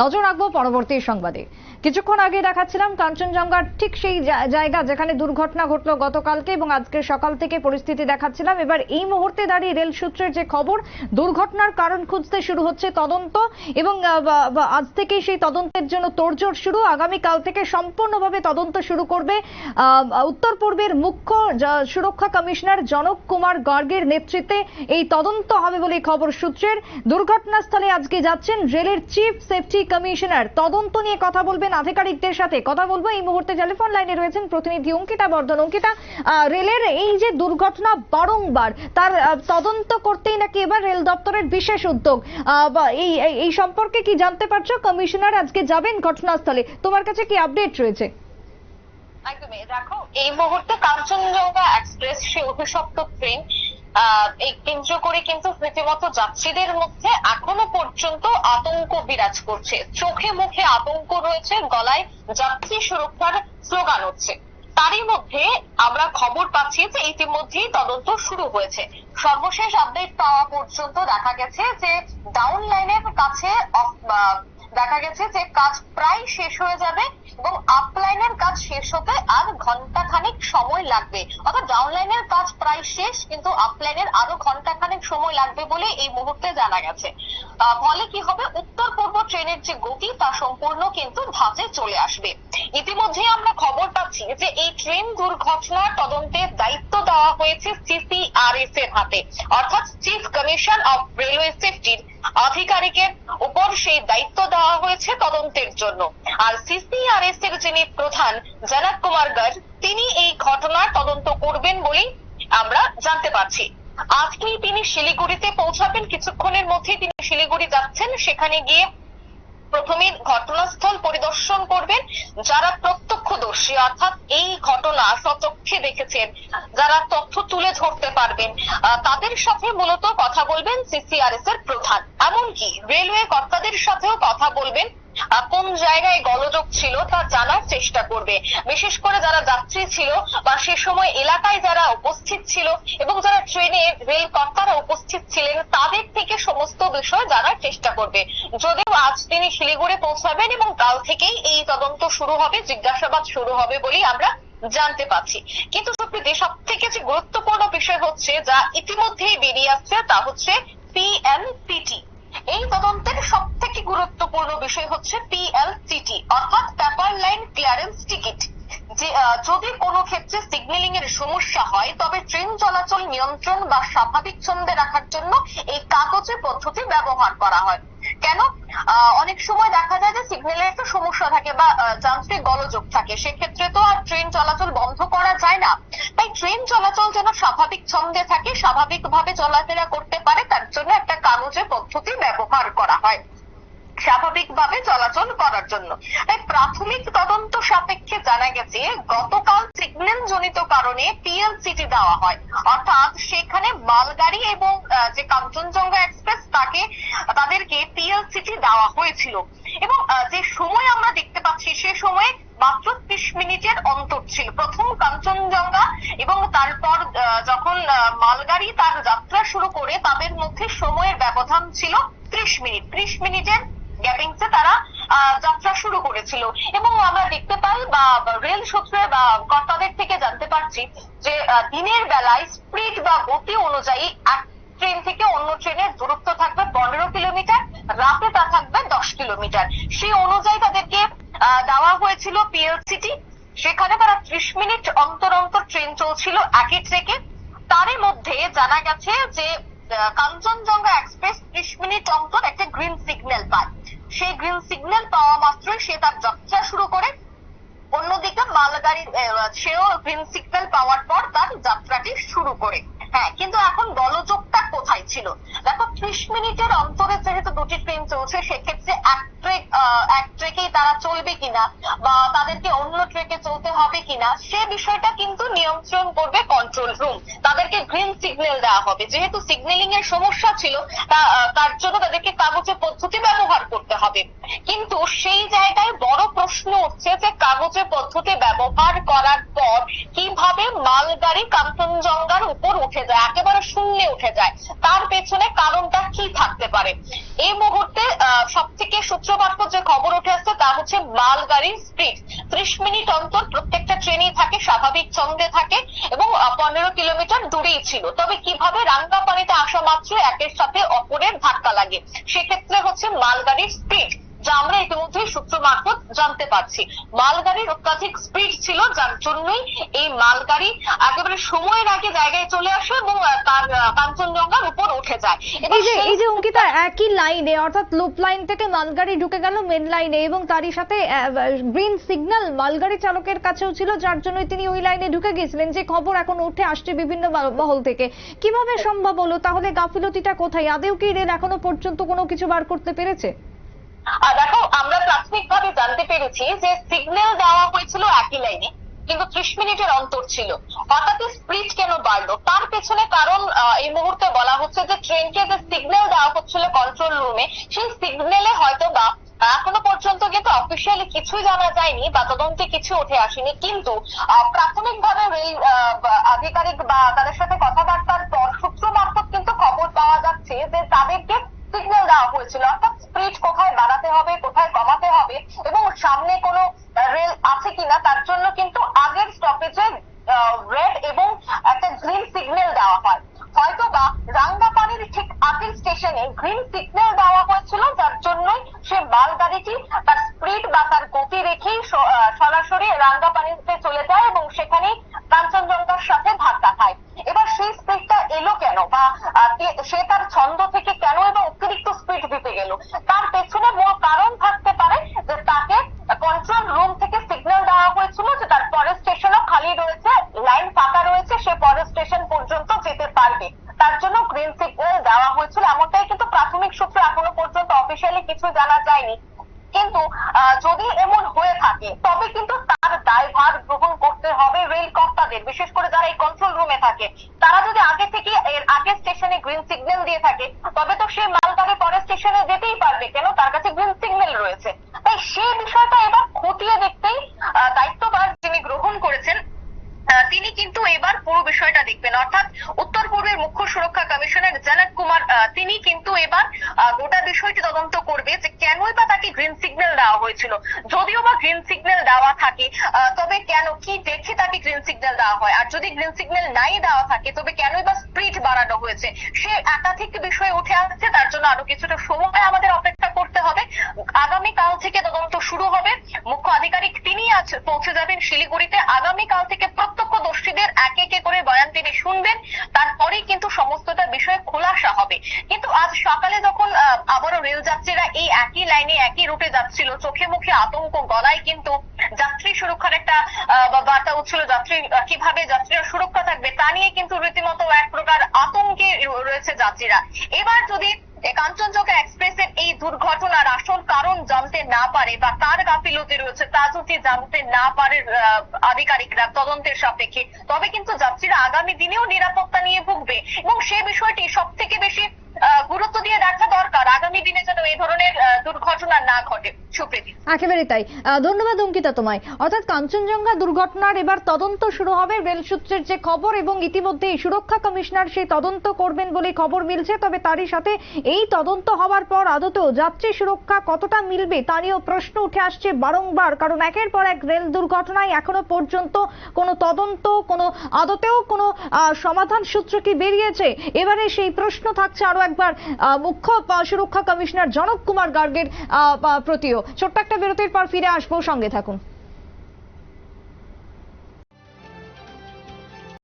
নজর রাখব পরবর্তী সংবাদে। কিছুক্ষণ আগে দেখাচ্ছিলাম কাঞ্চনজঙ্ঘার ঠিক সেই জায়গা যেখানে দুর্ঘটনা ঘটলো গতকালকে এবং আজকে সকাল থেকে পরিস্থিতি দেখাচ্ছিলাম। এবার এই মুহূর্তে দাঁড়িয়ে রেল সূত্রের যে খবর, দুর্ঘটনার কারণ খুঁজতে শুরু হচ্ছে তদন্ত এবং আজ থেকেই সেই তদন্তের জন্য তোড়জোড় শুরু। আগামীকাল থেকে সম্পূর্ণভাবে তদন্ত শুরু করবে উত্তর পূর্বের মুখ্য সুরক্ষা কমিশনার জনক কুমার গার্গের নেতৃত্বে এই তদন্ত হবে বলে খবর সূত্রের। দুর্ঘটনাস্থলে আজকে যাচ্ছেন রেলের চিফ সেফটি কমিশনার, তদন্ত নিয়ে কথা বলবেন আধিকারিকদের সাথে। কথা বলব, এই মুহূর্তে টেলিফোন লাইনে রয়েছেন প্রতিনিধি অঙ্কিতা বর্ধন। অঙ্কিতা রেলের এই যে দুর্ঘটনা বারংবার, তার তদন্ত করতেই নাকি এবার রেল দপ্তরের বিশেষ উদ্যোগ। এই, এই- সম্পর্কে কি জানতে পারছ? কমিশনার আজকে যাবেন ঘটনাস্থলে। তোমার কাছে কি আপডেট রয়েছে? একদমই। দেখো, এই মুহূর্তে কাঞ্চনজঙ্ঘা এক্সপ্রেস, সে অভিশপ্ত ট্রেন এই কেন্দ্র করে কিন্তু রীতিমতো যাত্রীদের মধ্যে এখনও পর্যন্ত আতঙ্ক বিরাজ করছে। চোখে মুখে আতঙ্ক রয়েছে, গলায় যাত্রী সুরক্ষার স্লোগান হচ্ছে। তারই মধ্যে আমরা খবর পাচ্ছি যে ইতিমধ্যেই তদন্ত শুরু হয়েছে। সর্বশেষ আপডেট পাওয়া পর্যন্ত দেখা গেছে যে ডাউন লাইনের কাছে দেখা গেছে যে কাজ প্রায় শেষ হয়ে যাবে এবং আপ লাইনের কাজ শেষ হতে আর ঘণ্টা খানিক সময় লাগবে। অর্থাৎ ডাউন লাইনের কাজ প্রায় শেষ, কিন্তু আপ লাইনের আরও ঘণ্টা খানিক সময় লাগবে বলে এই মুহূর্তে জানা গেছে। ফলে কি হবে? উত্তর পূর্ব ট্রেনের যে গতি, তা সম্পূর্ণ কিন্তু ধাঁচে চলে আসবে। ইতিমধ্যে আমরা খবর পাচ্ছি যে এই ট্রেন দুর্ঘটনার তদন্তের দায়িত্ব দেওয়া হয়েছে সিসিআরএস এর হাতে। অর্থাৎ চিফ কমিশন অফ রেলওয়ে সেফটির আধিকারিকের উপর সেই দায়িত্ব দেওয়া হয়েছে তদন্তের জন্য। আর সিসিআরএস এর যিনি প্রধান জনক কুমার গর্গ তিনি এই ঘটনার তদন্ত করবেন বলেই আমরা জানতে পারছি। আজকেই তিনি শিলিগুড়িতে পৌঁছাবেন। কিছুক্ষণের মধ্যেই তিনি শিলিগুড়ি যাচ্ছেন। সেখানে গিয়ে প্রথমে ঘটনাস্থল পরিদর্শন করবেন যারা প্রত্যক্ষদর্শী, অর্থাৎ এই ঘটনা স্বচক্ষে দেখেছেন, যারা তথ্য তুলে ধরতে পারবেন। তাদের সাথে মূলত কথা বলবেন সিসিআরএস এর প্রধান। এমনকি রেলওয়ে কর্তাদের সাথেও কথা বলবেন কোন জায়গায় গলযোগ ছিল তা জানার চেষ্টা করবে। বিশেষ করে যারা যাত্রী ছিল বা সে সময় এলাকায় যারা উপস্থিত ছিল এবং যারা ট্রেনে রেল কর্তারা উপস্থিত ছিলেন, তাদের থেকে সমস্ত বিষয় জানার চেষ্টা করবে। যদিও আজ তিনি শিলিগুড়ি পৌঁছাবেন এবং কাল থেকেই এই তদন্ত শুরু হবে, জিজ্ঞাসাবাদ শুরু হবে বলেই আমরা জানতে পাচ্ছি কিন্তু সুপ্রীতি সব থেকে যে গুরুত্বপূর্ণ বিষয় হচ্ছে যা ইতিমধ্যেই বেরিয়ে আসছে তা হচ্ছে পিএনসিটি এই তদন্তের সব থেকে গুরুত্বপূর্ণ বিষয় হচ্ছে পিএলসিটি অর্থাৎ পেপার লাইন ক্লিয়ারেন্স টিকিট যে যদি কোনো ক্ষেত্রে সিগন্যালিং এর সমস্যা হয়, তবে ট্রেন চলাচল নিয়ন্ত্রণ বা স্বাভাবিক ছন্দে রাখার জন্য এই কাগজে পদ্ধতি ব্যবহার করা হয়। কেন? অনেক সময় দেখা যায় যে সিগন্যালের একটা সমস্যা থাকে বা যান্ত্রিক গলযোগ থাকে। সেক্ষেত্রে তো আর ট্রেন চলাচল বন্ধ করা যায় না। তাই ট্রেন চলাচল যেন স্বাভাবিক ছন্দে থাকে, স্বাভাবিকভাবে চলাফেরা করতে পারে, তার জন্য একটা কাগজের পদ্ধতি ব্যবহার করা হয়। স্বাভাবিকভাবে চলাচল করার জন্য। তাই প্রাথমিক তদন্ত সাপেক্ষে জানা গেছে, গতকাল সিগন্যাল জনিত কারণে পিএলসিটি দেওয়া হয়। অর্থাৎ সেখানে মালগাড়ি এবং যে কাঞ্চনজঙ্ঘা এক্সপ্রেস, তাকে, তাদেরকে পিএলসিটি দেওয়া হয়েছিল। এবং যে সময় আমরা দেখতে পাচ্ছি, সে সময়ে মাত্র ত্রিশ মিনিটের অন্তর ছিল। প্রথম কাঞ্চনজঙ্ঘা এবং তারপর যখন মালগাড়ি তার যাত্রা শুরু করে, তাদের মধ্যে সময়ের ব্যবধান ছিল ত্রিশ মিনিট। ত্রিশ মিনিটের গ্যাপিংসে তারা যাত্রা শুরু করেছিল। এবং আমরা দেখতে পাই, বা রেল সূত্রে, বা, কর্তাদের থেকে জানতে পারছি যে দিনের বেলায় স্পিড বা গতি অনুযায়ী এক ট্রেন থেকে অন্য ট্রেনের দূরত্ব থাকবে পনেরো কিলোমিটার, রাতে তা থাকবে দশ কিলোমিটার। সেই অনুযায়ী তাদেরকে দেওয়া হয়েছিল পিএলসিটি। সেখানে তারা ত্রিশ মিনিট অন্তর অন্তর ট্রেন চলছিল একই ট্রেকে। তারই মধ্যে জানা গেছে যে কাঞ্চনজঙ্ঘা এক্সপ্রেস ত্রিশ মিনিট অন্তর একটা গ্রিন সিগন্যাল পায়। সেই গ্রিন সিগন্যাল পাওয়া মাত্রই সে তার যাত্রা শুরু করে। অন্যদিকে মালগাড়ি সেও গ্রিন সিগন্যাল পাওয়ার পর তার যাত্রাটি শুরু করে। হ্যাঁ কিন্তু এখন দলযোগটা কোথায় ছিল? দেখো, ত্রিশ মিনিটের অন্তরে যেহেতু দুটি ট্রেন চলছে, সেক্ষেত্রে এক ট্রেক এক ট্রেকেই তারা চলবে কিনা বা তাদেরকে অন্য ট্রেকে চলতে হবে কিনা, সে বিষয়টা কিন্তু নিয়ন্ত্রণ করবে কন্ট্রোল রুম তাদেরকে গ্রিন সিগন্যাল দেওয়া হবে। যেহেতু সিগন্যালিং এর সমস্যা ছিল তার জন্য তাদেরকে কাগজে পদ্ধতি ব্যবহার করতে হবে। কিন্তু সেই জায়গায় বড় প্রশ্ন উঠছে যে কাগজে পদ্ধতি ব্যবহার করার পর কীভাবে মালগাড়ি কাঞ্চনজঙ্ঘার উপর উঠে যায়, একেবারে শূন্যে উঠে যায়। তার পেছনে কারণটা কি থাকতে পারে? এই মুহূর্তে সব থেকে সূত্রপাত যে খবর উঠে আসছে, তা হচ্ছে মালগাড়ির স্পিড ত্রিশ মিনিট অন্তর প্রত্যেকটা ট্রেনই থাকে, স্বাভাবিক ছন্দে থাকে, এবং পনেরো কিলোমিটার দূরেই ছিল। তবে কীভাবে রাঙ্গাপানিতে আসা মাত্র একের সাথে অপরের ধাক্কা লাগে? সেক্ষেত্রে হচ্ছে মালগাড়ির স্পিড যা আমরা ইতিমধ্যে সূত্র মারফত জানতে পারছি। মালগাড়ির অত্যাধিক স্পিড ছিল যার জন্যই এই মালগাড়ি একেবারে সময়ের আগে জায়গায় চলে আসে এবং তার কাঞ্চনজঙ্ঘার উপর উঠে যায়। এই যে এই যে অঙ্কিতা একই লাইনে অর্থাৎ লুপ লাইন থেকে মালগাড়ি ঢুকে গেল মেন লাইনে এবং তারই সাথে গ্রিন সিগন্যাল মালগাড়ি চালকের কাছেও ছিল যার জন্য তিনি ওই লাইনে ঢুকে গেছিলেন। যে খবর এখন উঠে আসছে বিভিন্ন মহল থেকে। কীভাবে সম্ভব হলো? তাহলে গাফিলতিটা কোথায়? আদেও কি রেল এখনও পর্যন্ত কোনো কিছু বার করতে পেরেছে? আর দেখো, আমরা প্রাথমিকভাবে জানতে পেরেছি যে সিগন্যাল দেওয়া হয়েছিল একই লাইনে কিন্তু ত্রিশ মিনিটের অন্তর ছিল। হঠাৎ স্পিড কেন বাড়লো? তার পেছনে কারণ এই মুহূর্তে বলা হচ্ছে যে ট্রেনকে যে সিগন্যাল দেওয়া হচ্ছিল কন্ট্রোল রুমে সেই সিগন্যালে হয়তো বা এখনও পর্যন্ত কিন্তু অফিসিয়ালি কিছুই জানা যায়নি বা তদন্তে কিছু উঠে আসেনি। কিন্তু প্রাথমিকভাবে রেল আধিকারিক বা তাদের সাথে কথাবার্তার পর সূত্র মারফত কিন্তু খবর পাওয়া যাচ্ছে যে তাদেরকে সিগন্যাল দেওয়া হয়েছিল। অর্থাৎ স্পিড কোথায় বাড়াতে হবে, কোথায় কমাতে হবে এবং সামনে কোনো রেল আছে কিনা, তার জন্য কিন্তু আগের স্টপেজে রেড এবং একটা গ্রিন সিগন্যাল দেওয়া হয়। হয়তো বা রাঙ্গাপানির ঠিক আগের স্টেশনে গ্রিন সিগন্যাল দেওয়া হয়েছিল, যার জন্যই সে মালগাড়িটি তার স্পিড বা তার গতি রেখেই সরাসরি রাঙ্গাপানিতে চলে যায় এবং সেখানেই কাঞ্চনজঙ্ঘার সাথে ধাক্কা খায়। এবার সেই স্পিডটা এলো কেন? বা সে তার ছন্দ থেকে থাকে। তারা যদি আগে থেকে এর আগে স্টেশনে গ্রিন সিগন্যাল দিয়ে থাকে, তবে তো সে মালগাড়ি পরের স্টেশনে যেতেই পারবে, কেন? তার কাছে গ্রিন সিগন্যাল রয়েছে। তাই সেই বিষয়টা এবার খতিয়ে দেখতেই দায়িত্বভার যিনি গ্রহণ করেছেন তিনি কিন্তু এবার পুরো বিষয়টা দেখবেন। অর্থাৎ উত্তর পূর্বের মুখ্য সুরক্ষা কমিশনার জনক তিনি কিন্তু এবার গোটা বিষয়টি তদন্ত করবে যে কেনই বা তাকে গ্রিন সিগন্যাল দেওয়া হয়েছিল। যদিও বা গ্রিন সিগন্যাল দেওয়া থাকে তবে কেন, কি দেখে তাকে গ্রিন সিগন্যাল দেওয়া হয়? আর যদি গ্রিন সিগন্যাল নাই দেওয়া থাকে, তবে কেনই বা স্পিড বাড়ানো হয়েছে? সে একাধিক বিষয়ে উঠে আসছে, তার জন্য আরও কিছুটা সময় আমাদের অপেক্ষা করতে হবে। আগামী কাল থেকে তদন্ত শুরু হবে। মুখ্য আধিকারিক তিনি আজ পৌঁছে যাবেন শিলিগুড়িতে। আগামী কাল থেকে প্রত্যক্ষদর্শীদের একে একে করে বয়ান তিনি শুনবেন। তারপরেই কিন্তু সমস্তটা বিষয় খোলাসা হবে। কিন্তু আজ সকালে যখন আবারও রেল যাত্রীরা এই একই লাইনে, একই রুটে যাচ্ছিল, চোখে মুখে আতঙ্ক, গলায় কিন্তু যাত্রী সুরক্ষার একটা বার্তা উঠছিল, যাত্রী, কীভাবে যাত্রীরা সুরক্ষা থাকবে তা নিয়ে কিন্তু রীতিমতো এক প্রকার আতঙ্কে রয়েছে যাত্রীরা। এবার যদি এ কাঞ্চনজঙ্ঘা এক্সপ্রেসের এই দুর্ঘটনার আসল কারণ জানতে না পারে বা কার গাফিলতি রয়েছে, তা যদি জানতে না পারে আধিকারিকরা তদন্তের সাপেক্ষে। তবে কিন্তু যাত্রীরা আগামী দিনেও নিরাপত্তা নিয়ে ভুগবে। এবং সে বিষয়টি সব থেকে বেশি গুরুত্ব দিয়ে দেখা দরকার। আগামী দিনে যেন এই ধরনের দুর্ঘটনা না ঘটে। সুপ্রীতি একেবারে তাই। ধন্যবাদ, অঙ্কিতা তোমায়। অর্থাৎ কাঞ্চনজঙ্ঘা দুর্ঘটনার এবার তদন্ত শুরু হবে। রেল সূত্রের যে খবর এবং ইতিমধ্যে সুরক্ষা কমিশনার সেই তদন্ত করবেন বলে খবর মিলছে। তবে তারই সাথে এই তদন্ত হওয়ার পর আদতেও যাত্রী সুরক্ষা কতটা মিলবে তা নিয়েও প্রশ্ন উঠে আসছে বারংবার। কারণ একের পর এক রেল দুর্ঘটনায় এখনও পর্যন্ত কোনো তদন্ত, কোনো আদতেও কোনো সমাধান সূত্র কি বেরিয়েছে? এবারে সেই প্রশ্ন থাকছে আরও একবার মুখ্য সুরক্ষা কমিশনার জনক কুমার গার্গের প্রতিও। ছোট্ট একটা বিরতির পর ফিরে আসব। সঙ্গে থাকুন।